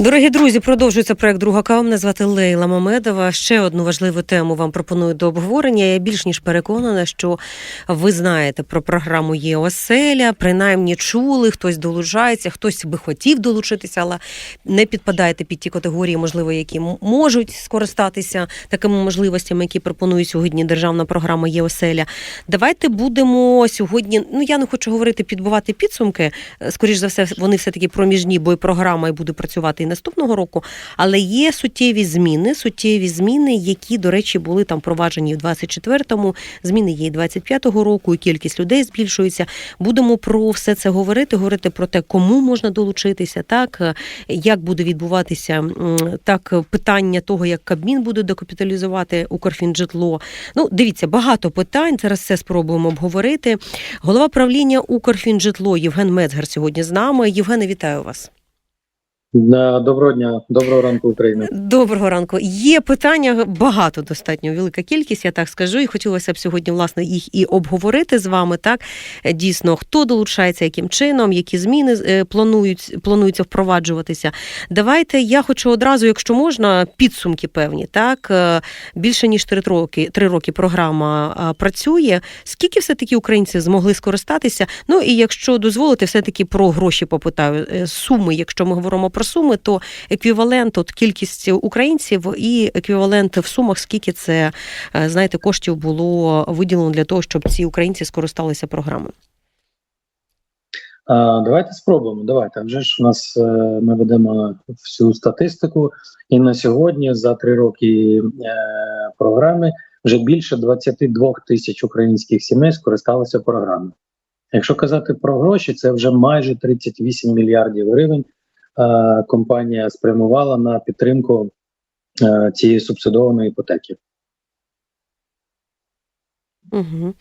Дорогі друзі, продовжується проект Друга кава. Мене звати Лейла Мамедова. Ще одну важливу тему вам пропоную до обговорення. Я більш ніж переконана, що ви знаєте про програму «Є оселя», принаймні чули, хтось долучається, хтось би хотів долучитися, але не підпадаєте під ті категорії, можливо, які можуть скористатися такими можливостями, які пропонує сьогодні державна програма «Є оселя». Давайте будемо сьогодні. Ну я не хочу говорити підбивати підсумки. Е, Скоріш за все, вони все таки проміжні, бо і програма і буде працювати наступного року. Але є суттєві зміни, суттєві зміни, які, до речі, були там впроваджені в 24-му, Зміни є і 25-го року, і кількість людей збільшується. Будемо про все це говорити, говорити про те, кому можна долучитися, так е, як буде відбуватися так питання того, як Кабмін буде докапіталізувати Укрфінжитло. Ну, дивіться, багато питань. Зараз все спробуємо обговорити. Голова правління Укрфінжитло Євген Мецгар сьогодні з нами. Євгене, вітаю вас. Доброго дня, доброго ранку, Україна. Доброго ранку. Є питання багато, достатньо велика кількість, я так скажу, і хотілося б сьогодні власне їх і обговорити з вами. Так дійсно, хто долучається, яким чином, які зміни е, планують плануються впроваджуватися. Давайте я хочу одразу, якщо можна, підсумки певні. Так Е, більше ніж три роки. Три роки програма працює. Скільки все таки українців змогли скористатися? Ну і якщо дозволите, все таки про гроші попитаю. Е, Суми, якщо ми говоримо про суми, то еквівалент, от кількість українців і еквівалент в сумах, скільки це е, знаєте, коштів було виділено для того, щоб ці українці скористалися програмою. Давайте спробуємо. Давайте. Вже ж у нас е, ми ведемо всю статистику, і на сьогодні за три роки е, програми вже більше 22 тисяч українських сімей скористалися програмою. Якщо казати про гроші, це вже майже 38 мільярдів гривень. Е, компанія спрямувала на підтримку е, цієї субсидованої іпотеки. Угу.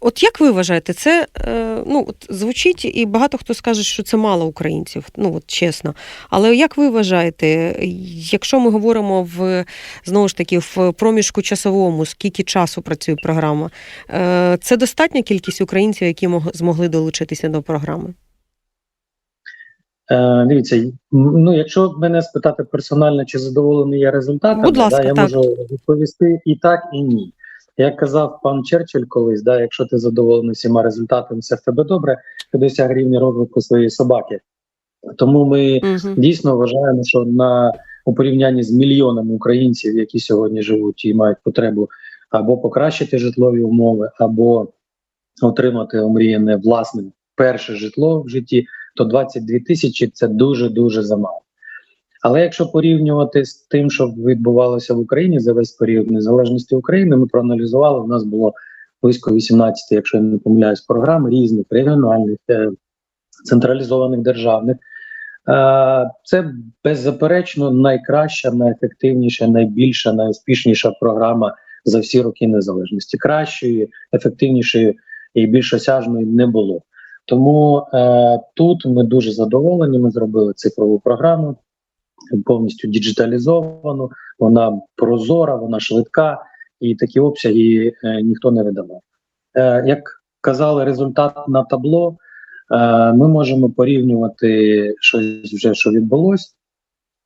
От як ви вважаєте, це е, ну от звучить, і багато хто скаже, що це мало українців, ну от чесно. Але як ви вважаєте, якщо ми говоримо в знову ж таки в проміжку часовому, скільки часу працює програма, це достатня кількість українців, які мог, змогли долучитися до програми? Е, дивіться, ну якщо мене спитати персонально, чи задоволений я результатами, Будь ласка, да, я так. можу відповісти і так, і ні. Як казав пан Черчилль колись, да, якщо ти задоволений всіма результатами, все в тебе добре, ти досяг рівня розвитку своєї собаки. Тому ми Угу. дійсно вважаємо, що на у порівнянні з мільйонами українців, які сьогодні живуть і мають потребу або покращити житлові умови, або отримати омріяне власне перше житло в житті, то 22 тисячі це дуже дуже замало. Але якщо порівнювати з тим, що відбувалося в Україні за весь період незалежності України, ми проаналізували. У нас було близько 18, якщо я не помиляюсь, програм різних регіональних, е, централізованих державних. Е, Це беззаперечно найкраща, найефективніша, найбільша, найуспішніша програма за всі роки незалежності. Кращої, ефективнішої і більш осяжної не було. Тому е, тут ми дуже задоволені. Ми зробили цифрову програму повністю діджиталізовану. Вона прозора, вона швидка, і такі обсяги е, ніхто не видавав. Е, як казали, результат на табло. Е, ми можемо порівнювати щось вже, що відбулось.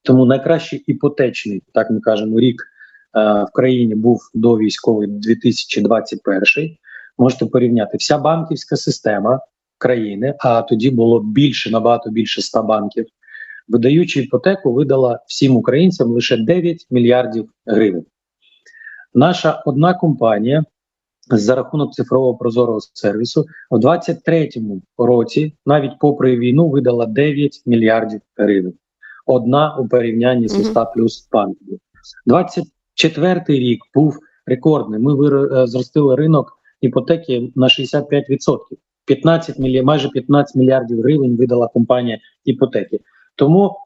Тому найкращий іпотечний, так ми кажемо, рік е, в країні був до військовий 2021. Можете порівняти вся банківська система країни, а тоді було більше, набагато більше 100 банків. Видаючи іпотеку, видала всім українцям лише 9 мільярдів гривень. Наша одна компанія за рахунок цифрового прозорого сервісу у 23-му році, навіть попри війну, видала 9 мільярдів гривень. Одна у порівнянні з Мгм. 100 плюс банків. 24-й рік був рекордний. Ми е, зростили ринок іпотеки на 65%. 15 мільярдів, майже 15 мільярдів гривень видала компанія іпотеки. Тому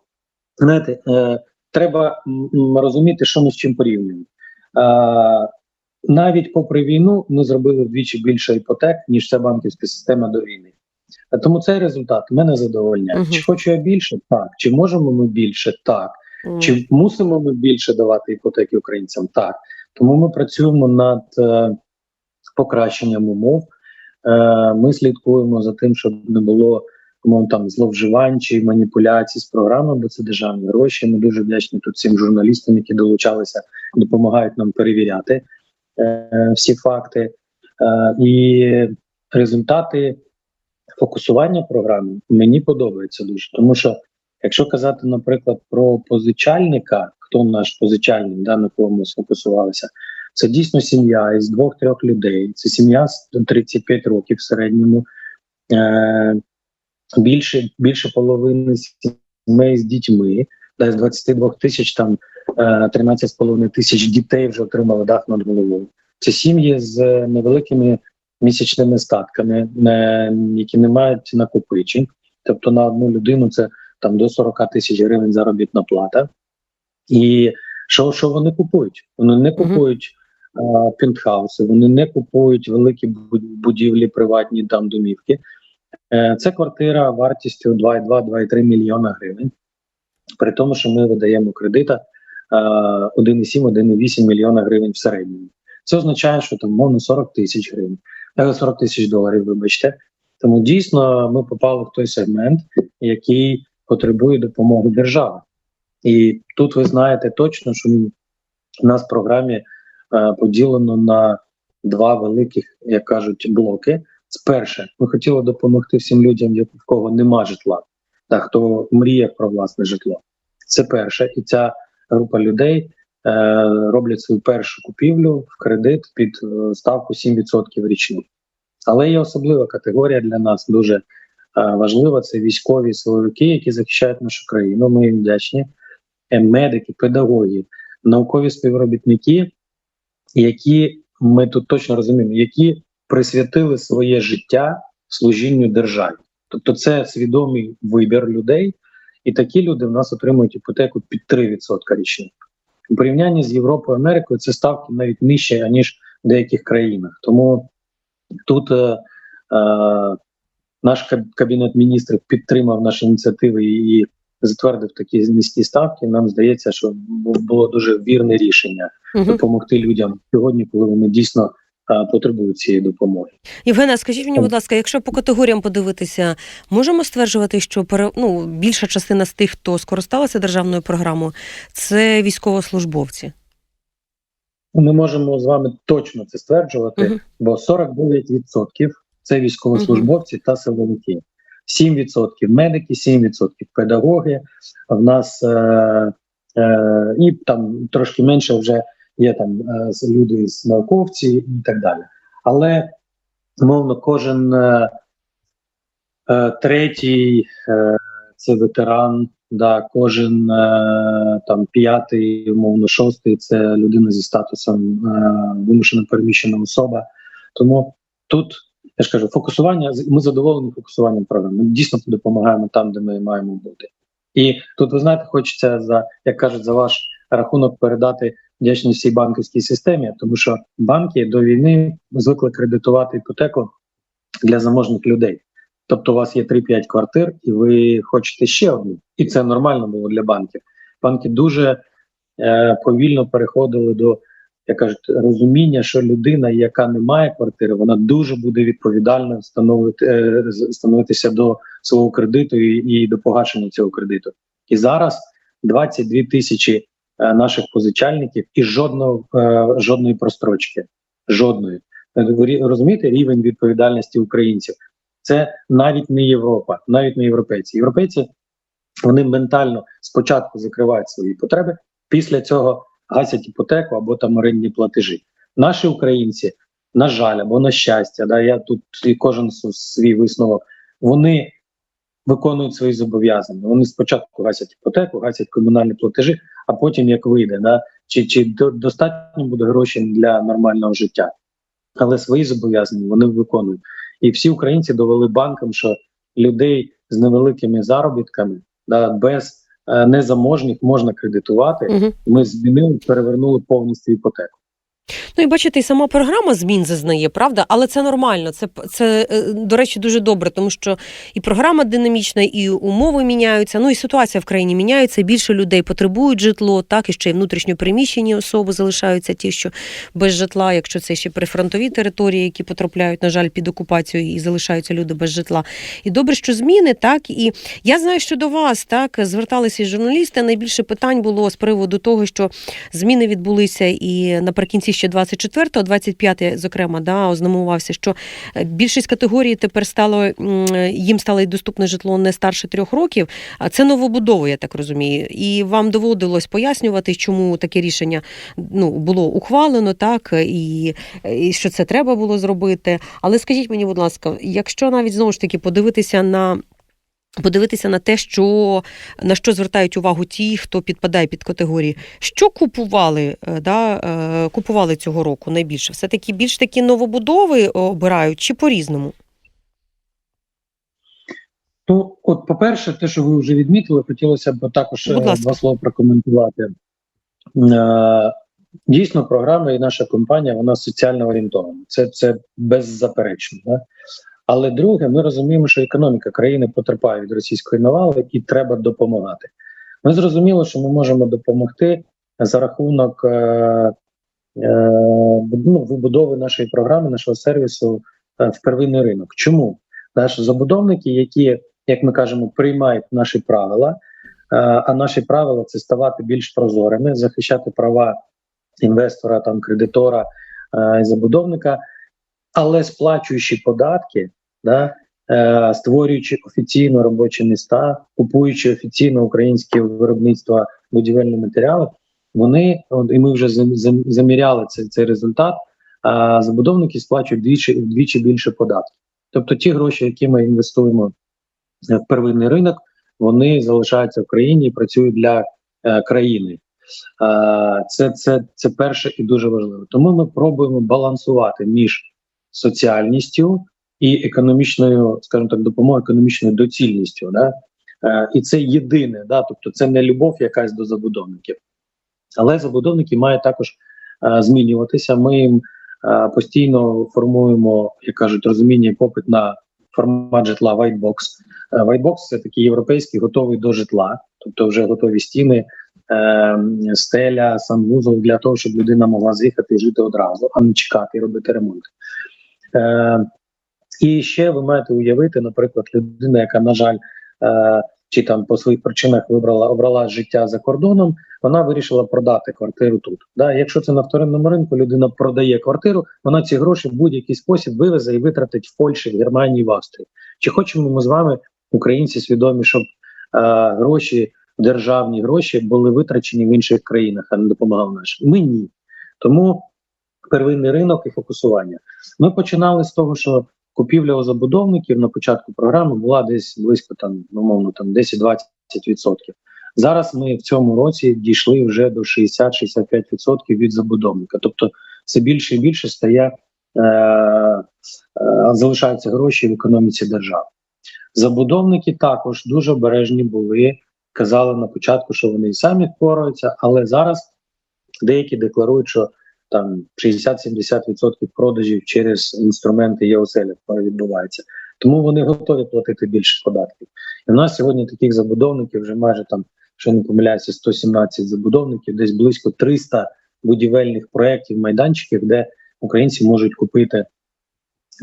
знаєте, е, треба розуміти, що ми з чим порівнюємо. Е, навіть попри війну ми зробили вдвічі більше іпотек, ніж вся банківська система до війни. Тому цей результат мене задовольняє. Мгм. Чи хочу я більше? Так. Чи можемо ми більше? Так. М. Чи мусимо ми більше давати іпотеки українцям? Так. Тому ми працюємо над е, покращенням умов. Е, ми слідкуємо за тим, щоб не було умовно, там зловживань чи маніпуляцій з програмами, бо це державні гроші. Ми дуже вдячні тут всім журналістам, які долучалися, допомагають нам перевіряти е, всі факти. Е, і результати фокусування програми мені подобаються дуже, тому що якщо казати, наприклад, про позичальника, хто наш позичальник, да, на кого ми сфокусувалися, це дійсно сім'я із двох-трьох людей. Це сім'я з 35 років в середньому. Е, більше, більше половини сімей з дітьми, да, з 22 тисяч там е, 13,5 тисяч дітей вже отримали дах над головою. Це сім'ї з невеликими місячними статками, не, які не мають накопичень. Тобто на одну людину це там до 40 тисяч гривень заробітна плата. І що, що вони купують? Вони не купують пентхауси, вони не купують великі будівлі, приватні там домівки. Е, Це квартира вартістю 2,2-2,3 мільйона гривень. При тому, що ми видаємо кредита е, 1,7-1,8 мільйона гривень в середньому. Це означає, що там мовно 40 тисяч гривень, е, 40 тисяч доларів, вибачте. Тому дійсно ми попали в той сегмент, який потребує допомоги держави. І тут ви знаєте точно, що у нас в програмі е, поділено на два великих, як кажуть, блоки. Сперше, ми хотіли допомогти всім людям, в кого нема житла, та хто мріє про власне житло. Це перше, і ця група людей е, роблять свою першу купівлю в кредит під е, ставку 7% річну. Але є особлива категорія для нас дуже е, важлива. Це військові силовики, які захищають нашу країну. Ми їм вдячні. Е, медики, педагоги, наукові співробітники, які ми тут точно розуміємо, які присвятили своє життя служінню державі. Тобто, це свідомий вибір людей, і такі люди в нас отримують іпотеку під 3% річно. У порівнянні з Європою Америкою це ставки навіть нижче, ніж в деяких країнах. Тому тут е, е, наш каб- кабінет міністрів підтримав наші ініціативи і затвердив такі низькі ставки. Нам здається, що було дуже вірне рішення допомогти людям сьогодні, коли вони дійсно потребують цієї допомоги. Євгена, скажіть мені, будь ласка, якщо по категоріям подивитися, можемо стверджувати, що пере- ну, більша частина з тих, хто скористалася державною програмою, це військовослужбовці. Ми можемо з вами точно це стверджувати, Мгм. бо 49% це військовослужбовці та силовики. 7% медики, 7% педагоги. В нас е, е, і там трошки менше вже є там е, люди з науковці і так далі. Але мовно, кожен е, е, третій е, це ветеран, да, кожен е, там п'ятий, умовно, шостий це людина зі статусом е, вимушено переміщена особа. Тому тут я ж кажу, фокусування ми задоволені фокусуванням програми. Ми дійсно допомагаємо там, де ми маємо бути. І тут ви знаєте, хочеться за як кажуть, за ваш рахунок передати вдячність всій банківській системі, тому що банки до війни звикли кредитувати іпотеку для заможних людей. Тобто, у вас є 3-5 квартир, і ви хочете ще одну, і це нормально було для банків. Банки дуже е, повільно переходили до як кажуть, розуміння, що людина, яка не має квартири, вона дуже буде відповідально становити, е, становитися до свого кредиту і, і до погашення цього кредиту. І зараз 22 тисячі е, наших позичальників і жодного е, жодної прострочки. Жодної. Ви розумієте рівень відповідальності українців? Це навіть не Європа, навіть не європейці. Європейці вони ментально спочатку закривають свої потреби, після цього гасять іпотеку або там орендні платежі. Наші українці, на жаль, або на щастя, да, я тут і кожен свій висновок, вони виконують свої зобов'язання. Вони спочатку гасять іпотеку, гасять комунальні платежі, а потім як вийде, да, чи, чи достатньо буде грошей для нормального життя. Але свої зобов'язання вони виконують. І всі українці довели банкам, що людей з невеликими заробітками, да, без незаможних можна кредитувати. Угу. Ми змінили, перевернули повністю іпотеку. Ну і бачите, і сама програма змін зазнає, правда? Але це нормально. Це це е, до речі дуже добре, тому що і програма динамічна, і умови міняються. Ну і ситуація в країні міняється. Більше людей потребують житло, так і ще й внутрішньо переміщені особи залишаються ті, що без житла, якщо це ще прифронтові території, які потрапляють, на жаль, під окупацію і залишаються люди без житла. І добре, що зміни, так і я знаю, що до вас так зверталися і журналісти. Найбільше питань було з приводу того, що зміни відбулися і наприкінці ще 24-го, 25 зокрема, да, ознамувався, що е, більшість категорій тепер стало їм стало й доступне житло не старше трьох років. А це новобудови, я так розумію. І вам доводилось пояснювати, чому таке рішення ну було ухвалено, так і, і що це треба було зробити. Але скажіть мені, будь ласка, якщо навіть знову ж таки подивитися на. Подивитися на те, що на що звертають увагу ті, хто підпадає під категорії, що купували е, да, е, купували цього року найбільше? Все таки більш такі новобудови обирають чи по-різному? Ну, от, по-перше, те, що ви вже відмітили, хотілося б також е, два слова прокоментувати. Е, Дійсно, програма і наша компанія вона соціально орієнтована. Це, це беззаперечно. Да? Але друге, ми розуміємо, що економіка країни потерпає від російської навали і треба допомагати. Ми зрозуміли, що ми можемо допомогти за рахунок е, е, ну, вибудови нашої програми, нашого сервісу е, в первинний ринок. Чому? Наші забудовники, які, як ми кажемо, приймають наші правила, е, а наші правила це ставати більш прозорими, захищати права інвестора, там кредитора е, і забудовника, але сплачуючи податки, да, е, створюючи офіційно робочі міста, купуючи офіційно українське виробництво будівельних матеріалів, вони і ми вже зам- зам- заміряли цей, цей результат. А забудовники сплачують двічі вдвічі більше податків. Тобто ті гроші, які ми інвестуємо е, в первинний ринок, вони залишаються в країні і працюють для е, країни. Це, це, це перше і дуже важливо. Тому ми пробуємо балансувати між соціальністю і економічною, скажімо так, допомогою економічною доцільністю. Да? Е, І це єдине, да? тобто це не любов якась до забудовників. Але забудовники мають також е, змінюватися. Ми їм е, постійно формуємо, як кажуть, розуміння попит на формат житла White Box. Е, це такий європейський готовий до житла, тобто вже готові стіни, е, стеля, санвузол для того, щоб людина могла з'їхати і жити одразу, а не чекати і робити ремонт. Е, і ще ви маєте уявити, наприклад, людина, яка, на жаль, е, чи там по своїх причинах вибрала обрала життя за кордоном, вона вирішила продати квартиру тут. Да, якщо це на вторинному ринку, людина продає квартиру, вона ці гроші в будь-який спосіб вивезе і витратить в Польщі, в Германії, в Австрії. Чи хочемо ми з вами, українці, свідомі, щоб е, гроші, державні гроші були витрачені в інших країнах, а не допомагав нашим? Ми ні. Тому первинний ринок і фокусування. Ми починали з того, що купівля у забудовників на початку програми була десь близько там, умовно, там 10-20%. Зараз ми в цьому році дійшли вже до 60-65% від забудовника. Тобто це більше і більше стає е, е, залишаються гроші в економіці держави. Забудовники також дуже обережні були. Казали на початку, що вони і самі впораються, але зараз деякі декларують, що там 60-70% продажів через інструменти ЄОСЕЛ відбувається. Тому вони готові платити більше податків. І в нас сьогодні таких забудовників вже майже там, що не помиляюся, 117 забудовників, десь близько 300 будівельних проєктів, майданчиків, де українці можуть купити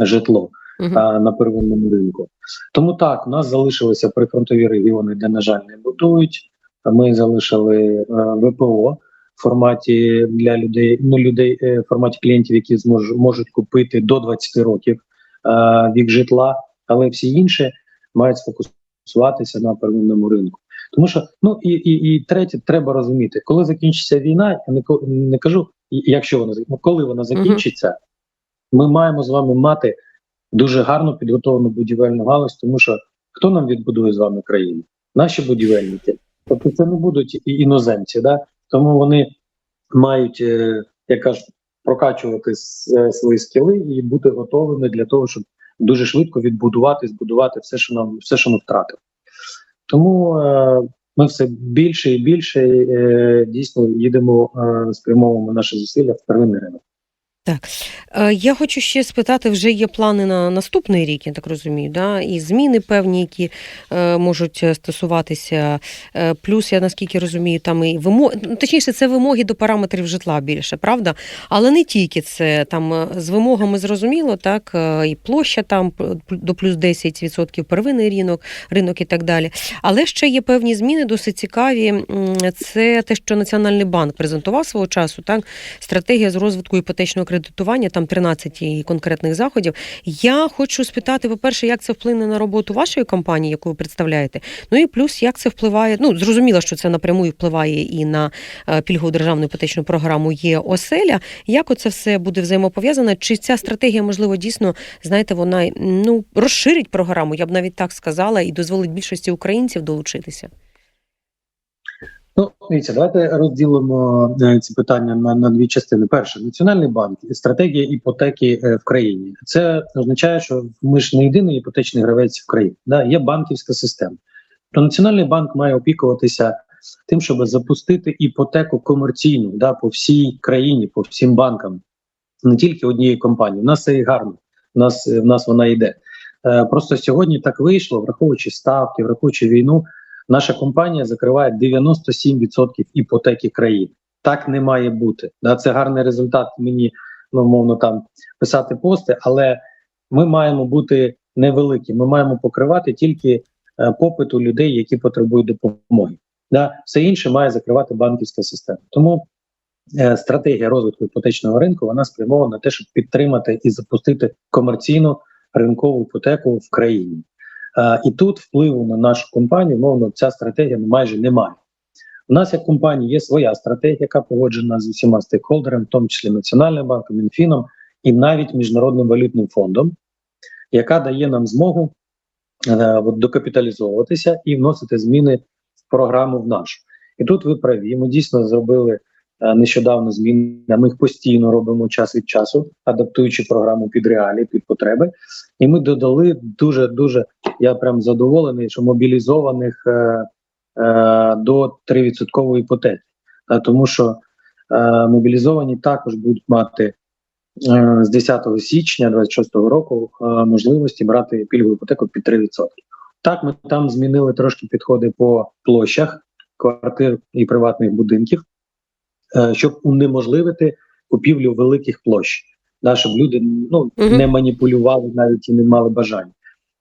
житло Мгм. а, на первинному ринку. Тому так, у нас залишилися прифронтові регіони, де, на жаль, не будують. А Ми залишили е, ВПО форматі для людей, ну людей е, в форматі клієнтів, які змож, можуть купити до 20 років е, вік житла, але всі інші мають сфокусуватися на первинному ринку. Тому що ну і, і, і третє, треба розуміти, коли закінчиться війна, я не, не кажу, якщо вона ну, коли вона закінчиться, ми маємо з вами мати дуже гарно підготовлену будівельну галузь, тому що хто нам відбудує з вами країну? Наші будівельники. Тобто це не будуть і іноземці, да? Тому вони мають, е, як кажуть, прокачувати е, свої скіли і бути готовими для того, щоб дуже швидко відбудувати, збудувати все, що нам все, що ми втратили. Тому е, ми все більше і більше е, дійсно їдемо, е, спрямовуємо наші зусилля в первинний ринок. Е, Я хочу ще спитати, вже є плани на наступний рік, я так розумію, да? і зміни певні, які е, можуть е, стосуватися. Плюс, я наскільки розумію, там і вимоги, точніше, це вимоги до параметрів житла більше, правда? Але не тільки це. Там з вимогами зрозуміло, так, і площа там до плюс 10% первинний ринок, ринок і так далі. Але ще є певні зміни, досить цікаві. Це те, що Національний банк презентував свого часу, так, стратегія з розвитку іпотечного кредитування, там 13 і конкретних заходів. Я хочу спитати, по-перше, як це вплине на роботу вашої компанії, яку ви представляєте. Ну і плюс, як це впливає. Ну, зрозуміло, що це напряму впливає і на е, пільгову державну іпотечну програму є оселя. Як оце все буде взаємопов'язане? Чи ця стратегія, можливо, дійсно, знаєте, вона ну розширить програму, я б навіть так сказала, і дозволить більшості українців долучитися? Ну, дивіться, давайте розділимо е, ці питання на, на дві частини. Перше, Національний банк, стратегія іпотеки е, в країні. Це означає, що ми ж не єдиний іпотечний гравець в країні. Да? Є банківська система. То Національний банк має опікуватися тим, щоб запустити іпотеку комерційну да, по всій країні, по всім банкам, не тільки однієї компанії. У нас це і гарно. У нас е, в нас вона йде. Просто сьогодні так вийшло, враховуючи ставки, враховуючи війну. Наша компанія закриває 97% іпотеки країни. Так не має бути. Да, це гарний результат. Мені ну мовно там писати пости, але ми маємо бути невеликі. Ми маємо покривати тільки е, попит у людей, які потребують допомоги. Да, все інше має закривати банківська система. Тому е, стратегія розвитку іпотечного ринку вона спрямована на те, щоб підтримати і запустити комерційну ринкову іпотеку в країні. Е, і тут впливу на нашу компанію, мовно, ця стратегія майже немає. У нас як компанії є своя стратегія, яка погоджена з усіма стейкхолдерами, в тому числі Національним банком, Мінфіном і навіть Міжнародним валютним фондом, яка дає нам змогу е, докапіталізовуватися і вносити зміни в програму в нашу. І тут ви праві. Ми дійсно зробили нещодавно зміни. Ми їх постійно робимо час від часу, адаптуючи програму під реалії, під потреби. І ми додали дуже дуже. Я прям задоволений, що мобілізованих е, е, до 3% іпотеки, Е, тому що е, мобілізовані також будуть мати е, з 10 січня 26 року е, можливості брати пільгову іпотеку під 3%. Так, ми там змінили трошки підходи по площах квартир і приватних будинків, е, щоб унеможливити купівлю великих площ, да, щоб люди ну, не маніпулювали навіть і не мали бажання.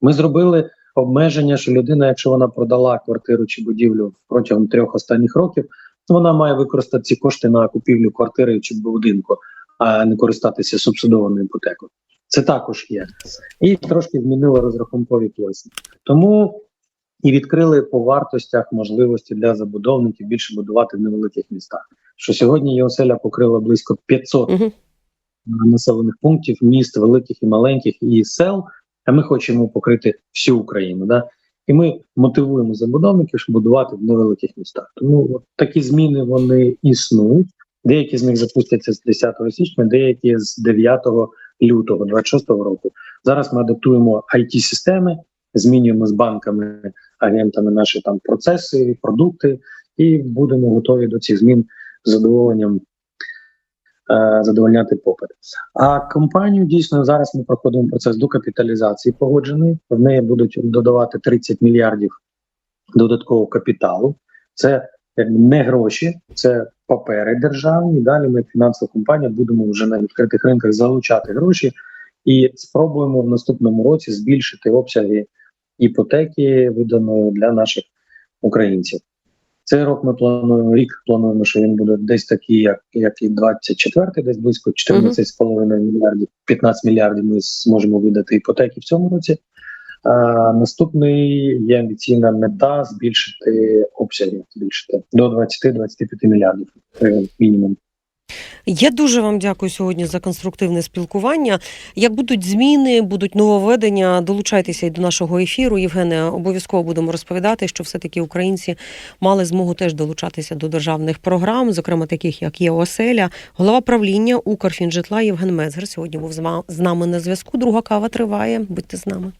Ми зробили обмеження, що людина, якщо вона продала квартиру чи будівлю протягом трьох останніх років, то вона має використати ці кошти на купівлю квартири чи будинку, а не користатися субсидованою іпотекою. Це також є. І трошки змінили розрахункові площі. Тому і відкрили по вартостях можливості для забудовників більше будувати в невеликих містах. Що сьогодні ЄОСЕЛЯ покрила близько 500 Угу. населених пунктів, міст великих і маленьких, і сел. А ми хочемо покрити всю Україну. Да? І ми мотивуємо забудовників, щоб будувати в невеликих містах. Тому от такі зміни вони існують. Деякі з них запустяться з 10 січня, деякі з 9 лютого 26 року. Зараз ми адаптуємо it системи змінюємо з банками, агентами наші там процеси, продукти, і будемо готові до цих змін з задоволенням е, задовольняти попит. А компанію дійсно зараз ми проходимо процес докапіталізації погоджений. В неї будуть додавати 30 мільярдів додаткового капіталу. Це не гроші, це папери державні. Далі ми, фінансова компанія, будемо вже на відкритих ринках залучати гроші і спробуємо в наступному році збільшити обсяги іпотеки, виданої для наших українців. Цей рок ми плануємо рік. Плануємо, що він буде десь такий, як, як і 24-й, десь близько 14,5 мільярдів, 15 мільярдів. Ми зможемо видати іпотеки в цьому році. А, наступний є амбіційна мета збільшити обсяги, збільшити до 20-25 мільярдів мінімум. Я дуже вам дякую сьогодні за конструктивне спілкування. Як будуть зміни, будуть нововведення, долучайтеся і до нашого ефіру. Євгене, обов'язково будемо розповідати, що все-таки українці мали змогу теж долучатися до державних програм, зокрема таких як є оселя. Голова правління Укрфінжитла Євген Мецгер сьогодні був з нами на зв'язку. Друга кава триває. Будьте з нами.